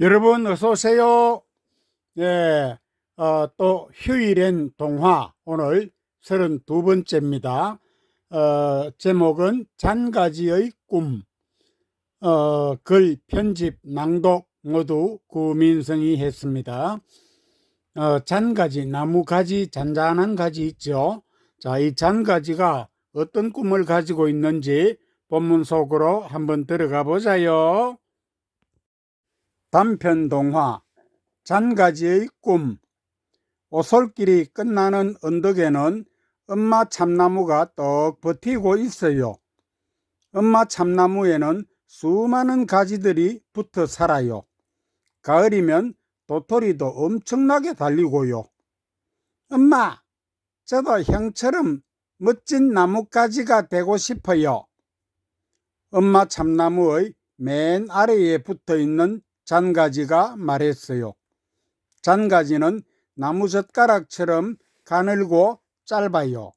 여러분 어서 오세요. 네, 어, 또 휴일엔 동화 오늘 32번째입니다. 어, 제목은 잔가지의 꿈. 어, 글 편집 낭독 모두 구민성이 했습니다. 어, 잔가지 나무 가지 잔잔한 가지 있죠. 자, 이 잔가지가 어떤 꿈을 가지고 있는지 본문 속으로 한번 들어가 보자요. 단편 동화 잔가지의 꿈 오솔길이 끝나는 언덕에는 엄마 참나무가 떡 버티고 있어요. 엄마 참나무에는 수많은 가지들이 붙어 살아요. 가을이면 도토리도 엄청나게 달리고요. 엄마, 저도 형처럼 멋진 나뭇가지가 되고 싶어요. 엄마 참나무의 맨 아래에 붙어 있는 잔가지가 말했어요. 잔가지는 나무젓가락처럼 가늘고 짧아요.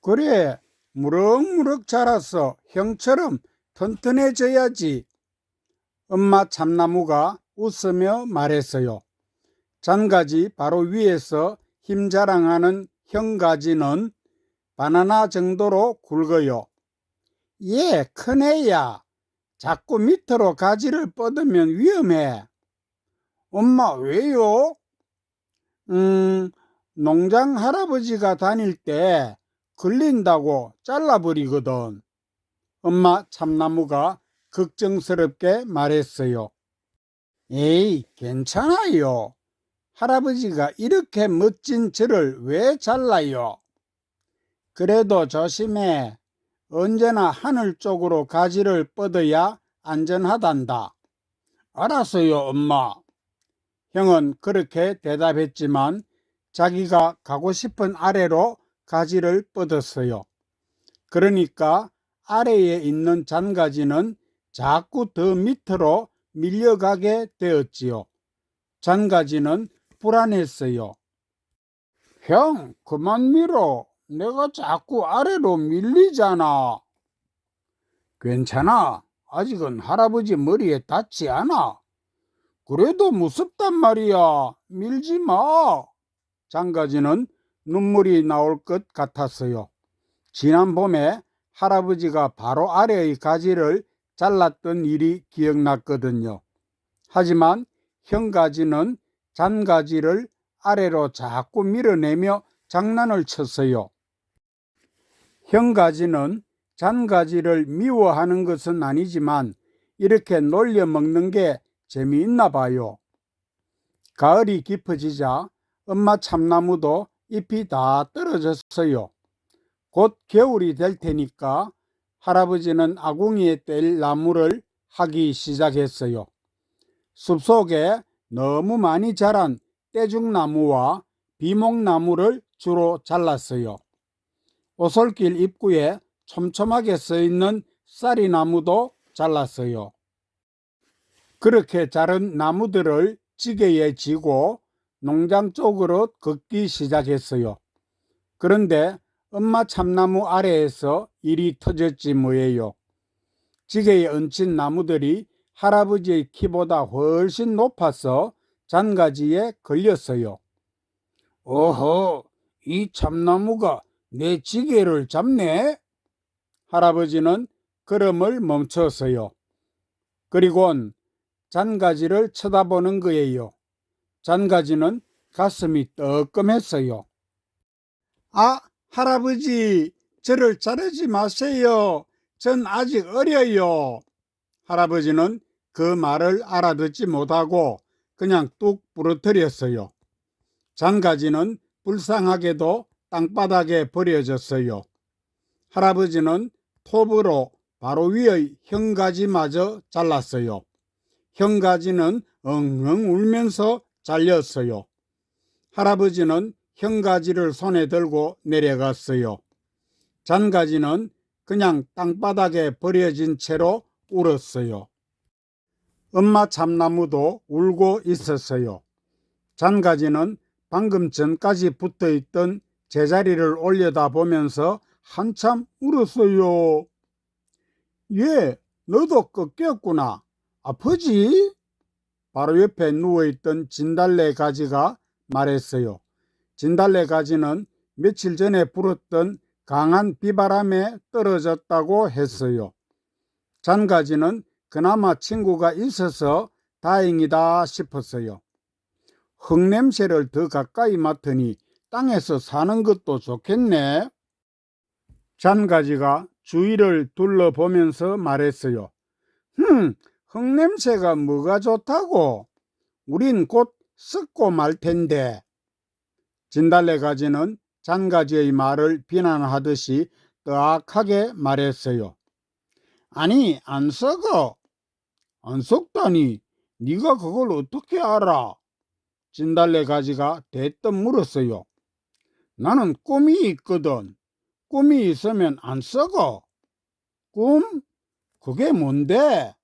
그래, 무럭무럭 자라서 형처럼 튼튼해져야지. 엄마 참나무가 웃으며 말했어요. 잔가지 바로 위에서 힘 자랑하는 형가지는 바나나 정도로 굵어요. 예, 큰애야. 자꾸 밑으로 가지를 뻗으면 위험해. 엄마, 왜요? 음, 농장 할아버지가 다닐 때 걸린다고 잘라버리거든. 엄마 참나무가 걱정스럽게 말했어요. 에이, 괜찮아요. 할아버지가 이렇게 멋진 저를 왜 잘라요? 그래도 조심해. 언제나 하늘 쪽으로 가지를 뻗어야 안전하단다. 알았어요, 엄마. 형은 그렇게 대답했지만 자기가 가고 싶은 아래로 가지를 뻗었어요. 그러니까 아래에 있는 잔가지는 자꾸 더 밑으로 밀려가게 되었지요. 잔가지는 불안했어요. 형, 그만 밀어. 내가 자꾸 아래로 밀리잖아. 괜찮아. 아직은 할아버지 머리에 닿지 않아. 그래도 무섭단 말이야. 밀지 마. 장가지는 눈물이 나올 것 같았어요. 지난 봄에 할아버지가 바로 아래의 가지를 잘랐던 일이 기억났거든요. 하지만 형가지는 잔가지를 아래로 자꾸 밀어내며 장난을 쳤어요. 형가지는 잔가지를 미워하는 것은 아니지만 이렇게 놀려 먹는 게 재미있나 봐요. 가을이 깊어지자 엄마 참나무도 잎이 다 떨어졌어요. 곧 겨울이 될 테니까 할아버지는 아궁이에 뗄 나무를 하기 시작했어요. 숲속에 너무 많이 자란 떼죽나무와 비목나무를 주로 잘랐어요. 오솔길 입구에 촘촘하게 서 있는 쌀이나무도 잘랐어요. 그렇게 자른 나무들을 지게에 지고 농장 쪽으로 걷기 시작했어요. 그런데 엄마 참나무 아래에서 일이 터졌지 뭐예요. 지게에 얹힌 나무들이 할아버지의 키보다 훨씬 높아서 잔가지에 걸렸어요. 어허, 이 참나무가 내 지게를 잡네? 할아버지는 걸음을 멈췄어요. 그리곤 잔가지를 쳐다보는 거예요. 잔가지는 가슴이 뜨끔했어요. 아, 할아버지, 저를 자르지 마세요. 전 아직 어려요. 할아버지는 그 말을 알아듣지 못하고 그냥 뚝 부러뜨렸어요. 잔가지는 불쌍하게도 땅바닥에 버려졌어요. 할아버지는 톱으로 바로 위의 형가지마저 잘랐어요. 형가지는 엉엉 울면서 잘렸어요. 할아버지는 형가지를 손에 들고 내려갔어요. 잔가지는 그냥 땅바닥에 버려진 채로 울었어요. 엄마 참나무도 울고 있었어요. 잔가지는 방금 전까지 붙어 있던 제자리를 올려다 보면서 한참 울었어요. 예, 너도 꺾였구나. 아프지? 바로 옆에 누워있던 진달래 가지가 말했어요. 진달래 가지는 며칠 전에 불었던 강한 비바람에 떨어졌다고 했어요. 잔가지는 그나마 친구가 있어서 다행이다 싶었어요. 흙냄새를 더 가까이 맡으니 땅에서 사는 것도 좋겠네. 잔가지가 주위를 둘러보면서 말했어요. 흠, 흙냄새가 뭐가 좋다고? 우린 곧 썩고 말 텐데. 진달래 가지는 잔가지의 말을 비난하듯이 뜨악하게 말했어요. 아니, 안 썩어. 안 썩다니, 네가 그걸 어떻게 알아? 진달래 가지가 대뜸 물었어요. 나는 꿈이 있거든. 꿈이 있으면 안 썩어. 꿈? 그게 뭔데?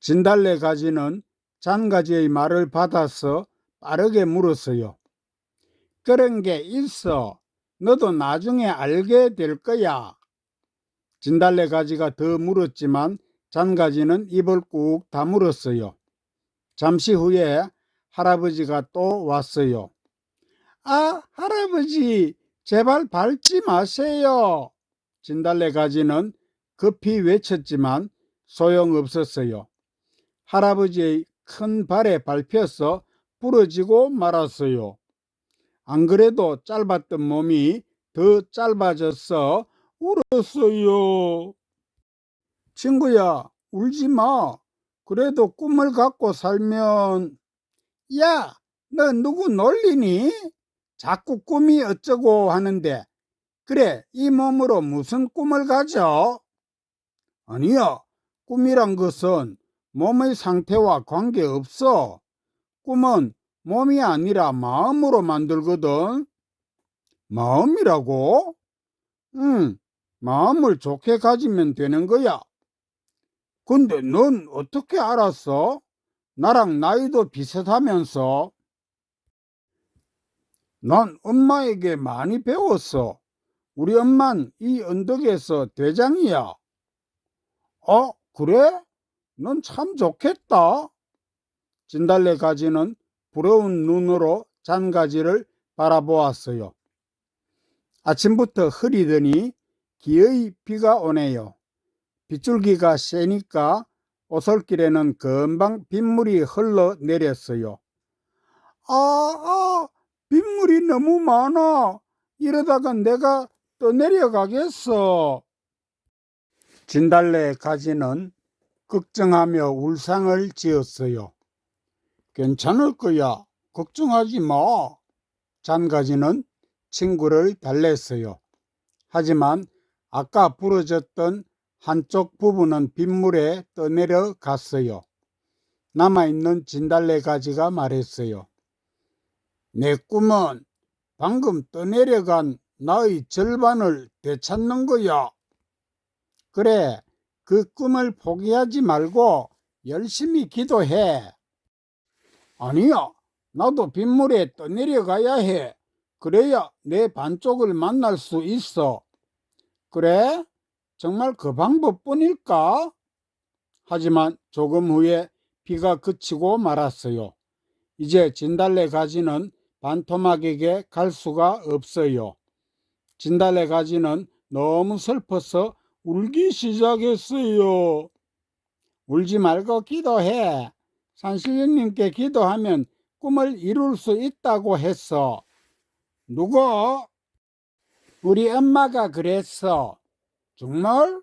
진달래 가지는 잔가지의 말을 받아서 빠르게 물었어요. 그런 게 있어. 너도 나중에 알게 될 거야. 진달래 가지가 더 물었지만 잔가지는 입을 꾹 다물었어요. 잠시 후에 할아버지가 또 왔어요. 아, 할아버지, 제발 밟지 마세요. 진달래 가지는 급히 외쳤지만 소용없었어요. 할아버지의 큰 발에 밟혀서 부러지고 말았어요. 안 그래도 짧았던 몸이 더 짧아져서 울었어요. 친구야, 울지 마. 그래도 꿈을 갖고 살면, 야, 너 누구 놀리니? 자꾸 꿈이 어쩌고 하는데, 그래, 이 몸으로 무슨 꿈을 가져? 아니야, 꿈이란 것은 몸의 상태와 관계없어. 꿈은 몸이 아니라 마음으로 만들거든. 마음이라고? 응, 마음을 좋게 가지면 되는 거야. 근데 넌 어떻게 알았어? 나랑 나이도 비슷하면서. 난 엄마에게 많이 배웠어. 우리 엄만 이 언덕에서 대장이야. 어, 그래? 넌 참 좋겠다. 진달래 가지는 부러운 눈으로 잔가지를 바라보았어요. 아침부터 흐리더니 기어이 비가 오네요. 빗줄기가 세니까 오솔길에는 금방 빗물이 흘러 내렸어요. 아, 아, 빗물이 너무 많아. 이러다가 내가 또 내려가겠어. 진달래 가지는 걱정하며 울상을 지었어요. 괜찮을 거야. 걱정하지 마. 잔가지는 친구를 달랬어요. 하지만 아까 부러졌던 한쪽 부분은 빗물에 떠내려 갔어요. 남아있는 진달래 가지가 말했어요. 내 꿈은 방금 떠내려간 나의 절반을 되찾는 거야. 그래, 그 꿈을 포기하지 말고 열심히 기도해. 아니야, 나도 빗물에 떠내려가야 해. 그래야 내 반쪽을 만날 수 있어. 그래? 정말 그 방법뿐일까? 하지만 조금 후에 비가 그치고 말았어요. 이제 진달래 가지는 반토막에게 갈 수가 없어요. 진달래 가지는 너무 슬퍼서 울기 시작했어요. 울지 말고 기도해. 산신령님께 기도하면 꿈을 이룰 수 있다고 했어. 누구? 우리 엄마가 그랬어. 정말?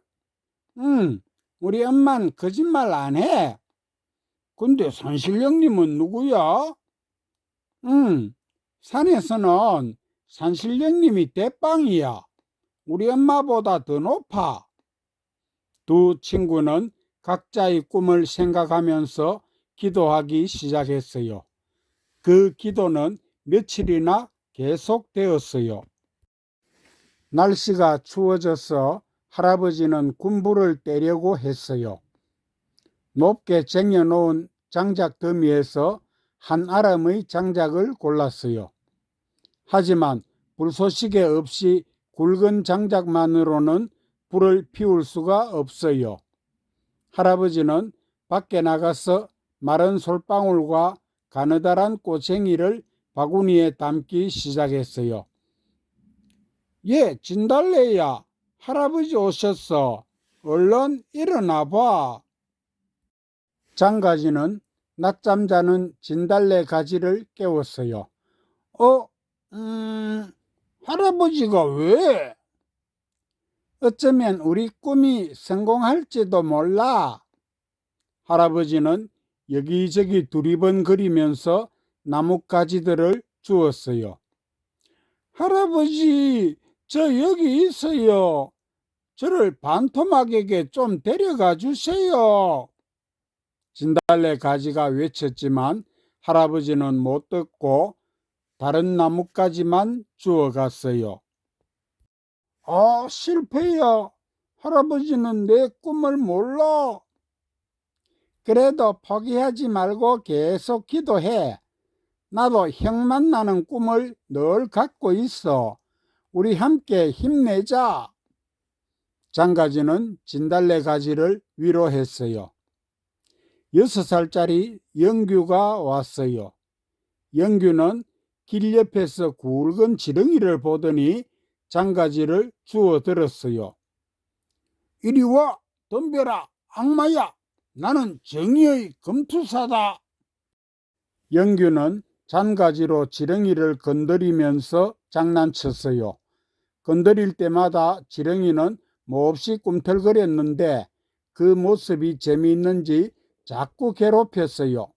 응, 우리 엄만 거짓말 안 해. 근데 산신령님은 누구야? 응, 산에서는 산신령님이 대빵이야. 우리 엄마보다 더 높아. 두 친구는 각자의 꿈을 생각하면서 기도하기 시작했어요. 그 기도는 며칠이나 계속되었어요. 날씨가 추워져서 할아버지는 군부를 떼려고 했어요. 높게 쟁여놓은 장작 더미에서 한 아람의 장작을 골랐어요. 하지만 불쏘시개 없이 굵은 장작만으로는 불을 피울 수가 없어요. 할아버지는 밖에 나가서 마른 솔방울과 가느다란 꼬챙이를 바구니에 담기 시작했어요. 예, 진달래야. 할아버지 오셨어. 얼른 일어나 봐. 장가지는 낮잠 자는 진달래 가지를 깨웠어요. 어, 음, 할아버지가 왜? 어쩌면 우리 꿈이 성공할지도 몰라. 할아버지는 여기저기 두리번거리면서 나뭇가지들을 주었어요. 할아버지, 저 여기 있어요. 저를 반토막에게 좀 데려가 주세요. 진달래 가지가 외쳤지만 할아버지는 못 듣고 다른 나뭇가지만 주워갔어요. 아, 실패야. 할아버지는 내 꿈을 몰라. 그래도 포기하지 말고 계속 기도해. 나도 형 만나는 꿈을 늘 갖고 있어. 우리 함께 힘내자. 장가지는 진달래 가지를 위로했어요. 여섯 살짜리 영규가 왔어요. 영규는 길 옆에서 굵은 지렁이를 보더니 장가지를 주워 들었어요. 이리 와, 덤벼라, 악마야. 나는 정의의 검투사다. 영규는 잔가지로 지렁이를 건드리면서 장난쳤어요. 건드릴 때마다 지렁이는 몹시 꿈틀거렸는데 그 모습이 재미있는지 자꾸 괴롭혔어요.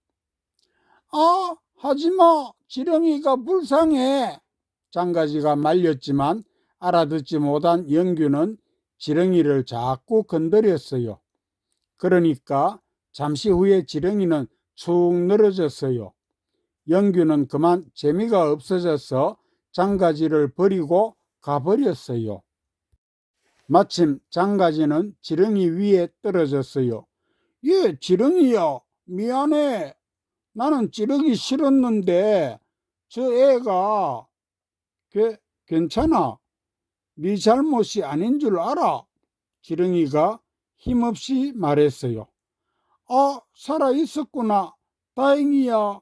아, 하지마. 지렁이가 불쌍해. 장가지가 말렸지만 알아듣지 못한 영규는 지렁이를 자꾸 건드렸어요. 그러니까 잠시 후에 지렁이는 축 늘어졌어요. 영규는 그만 재미가 없어져서 장가지를 버리고 가버렸어요. 마침 장가지는 지렁이 위에 떨어졌어요. 예, 지렁이야. 미안해. 나는 찌르기 싫었는데 저 애가 그 괜찮아. 네 잘못이 아닌 줄 알아. 지렁이가 힘없이 말했어요. 아, 살아 있었구나. 다행이야.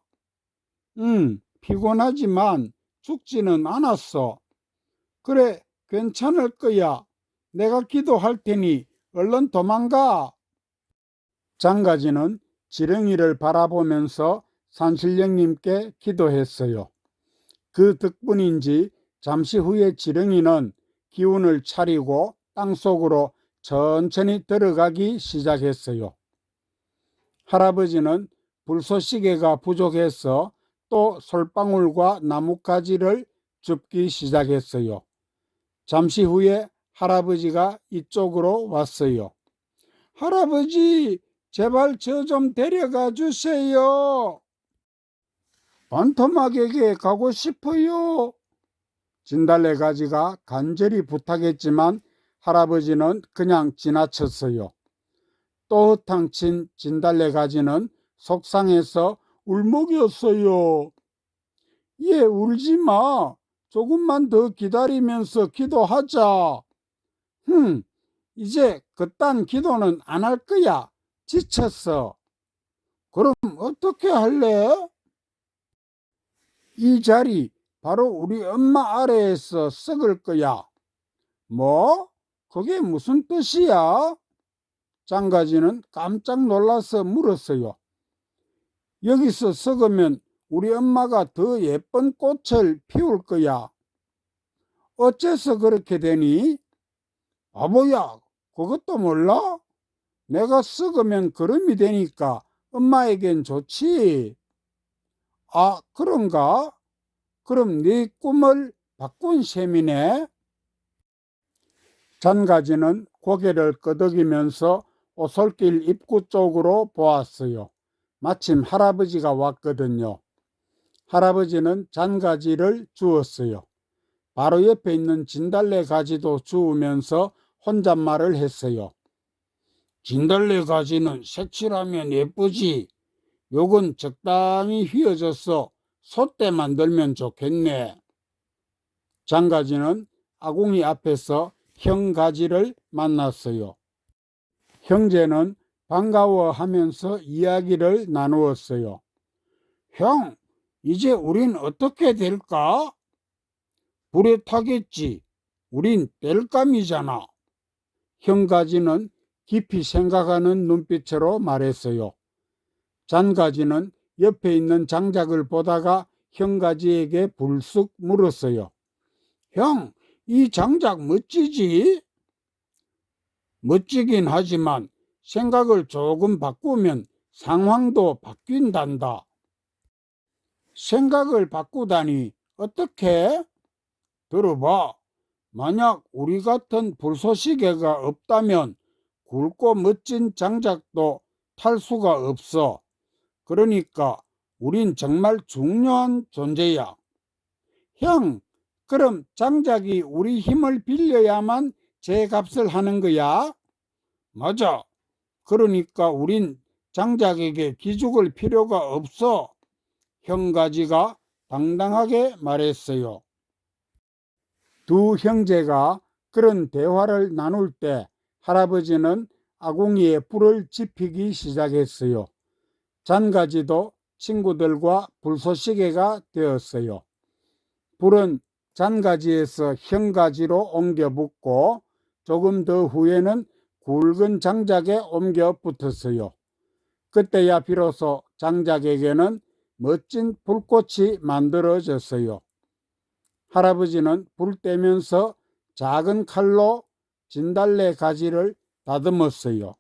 응, 피곤하지만 죽지는 않았어. 그래, 괜찮을 거야. 내가 기도할 테니 얼른 도망가. 장가지는 지렁이를 바라보면서 산신령님께 기도했어요. 그 덕분인지 잠시 후에 지렁이는 기운을 차리고 땅속으로 천천히 들어가기 시작했어요. 할아버지는 불쏘시개가 부족해서 또 솔방울과 나뭇가지를 줍기 시작했어요. 잠시 후에 할아버지가 이쪽으로 왔어요. 할아버지, 제발 저 좀 데려가 주세요. 반토막에게 가고 싶어요. 진달래 가지가 간절히 부탁했지만 할아버지는 그냥 지나쳤어요. 또 흩탕친 진달래 가지는 속상해서 울먹였어요. 얘 울지 마. 조금만 더 기다리면서 기도하자. 흠, 이제 그딴 기도는 안 할 거야. 지쳤어. 그럼 어떻게 할래? 이 자리 바로 우리 엄마 아래에서 썩을 거야. 뭐? 그게 무슨 뜻이야? 장가지는 깜짝 놀라서 물었어요. 여기서 썩으면 우리 엄마가 더 예쁜 꽃을 피울 거야. 어째서 그렇게 되니? 바보야, 그것도 몰라? 내가 썩으면 그름이 되니까 엄마에겐 좋지. 아, 그런가? 그럼 네 꿈을 바꾼 셈이네? 잔가지는 고개를 끄덕이면서 오솔길 입구 쪽으로 보았어요. 마침 할아버지가 왔거든요. 할아버지는 잔가지를 주었어요. 바로 옆에 있는 진달래 가지도 주우면서 혼잣말을 했어요. 진달래 가지는 색칠하면 예쁘지. 요건 적당히 휘어져서 솥대 만들면 좋겠네. 장가지는 아궁이 앞에서 형가지를 만났어요. 형제는 반가워하면서 이야기를 나누었어요. 형, 이제 우린 어떻게 될까? 불에 타겠지. 우린 땔감이잖아. 형가지는 깊이 생각하는 눈빛으로 말했어요. 잔가지는 옆에 있는 장작을 보다가 형가지에게 불쑥 물었어요. 형, 이 장작 멋지지? 멋지긴 하지만 생각을 조금 바꾸면 상황도 바뀐단다. 생각을 바꾸다니 어떻게? 들어봐. 만약 우리 같은 불쏘시개가 없다면 굵고 멋진 장작도 탈 수가 없어. 그러니까 우린 정말 중요한 존재야. 형, 그럼 장작이 우리 힘을 빌려야만 제 값을 하는 거야? 맞아. 그러니까 우린 장작에게 기죽을 필요가 없어. 형가지가 당당하게 말했어요. 두 형제가 그런 대화를 나눌 때 할아버지는 아궁이에 불을 지피기 시작했어요. 잔가지도 친구들과 불쏘시개가 되었어요. 불은 잔가지에서 형가지로 옮겨 붙고 조금 더 후에는 굵은 장작에 옮겨 붙었어요. 그때야 비로소 장작에게는 멋진 불꽃이 만들어졌어요. 할아버지는 불 떼면서 작은 칼로 진달래 가지를 다듬었어요.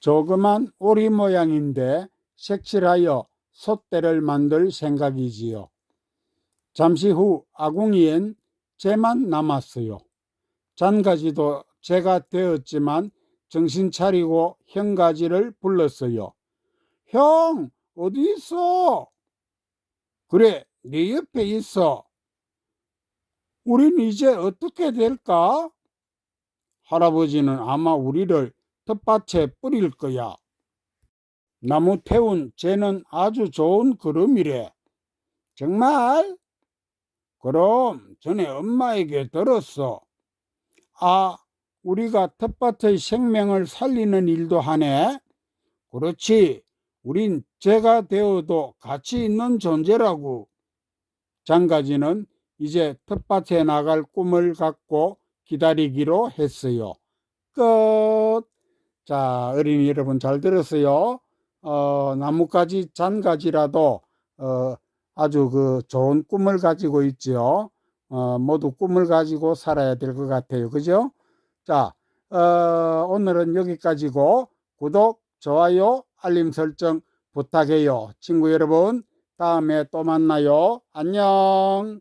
조그만 오리 모양인데 색칠하여 솥대를 만들 생각이지요. 잠시 후 아궁이엔 재만 남았어요. 잔가지도 제가 되었지만 정신 차리고 형가지를 불렀어요. 형, 어디 있어? 그래, 네 옆에 있어. 우린 이제 어떻게 될까? 할아버지는 아마 우리를 텃밭에 뿌릴 거야. 나무 태운 쟤는 아주 좋은 그름이래. 정말? 그럼 전에 엄마에게 들었어. 아, 우리가 텃밭의 생명을 살리는 일도 하네. 그렇지. 우린 제가 되어도 가치 있는 존재라고. 장가지는 이제 텃밭에 나갈 꿈을 갖고 기다리기로 했어요. 끝. 자, 어린이 여러분 잘 들었어요. 어, 나뭇가지, 잔가지라도 어, 아주 그 좋은 꿈을 가지고 있죠. 어, 모두 꿈을 가지고 살아야 될 것 같아요. 그죠? 자, 어, 오늘은 여기까지고 구독, 좋아요, 알림 설정 부탁해요. 친구 여러분, 다음에 또 만나요. 안녕.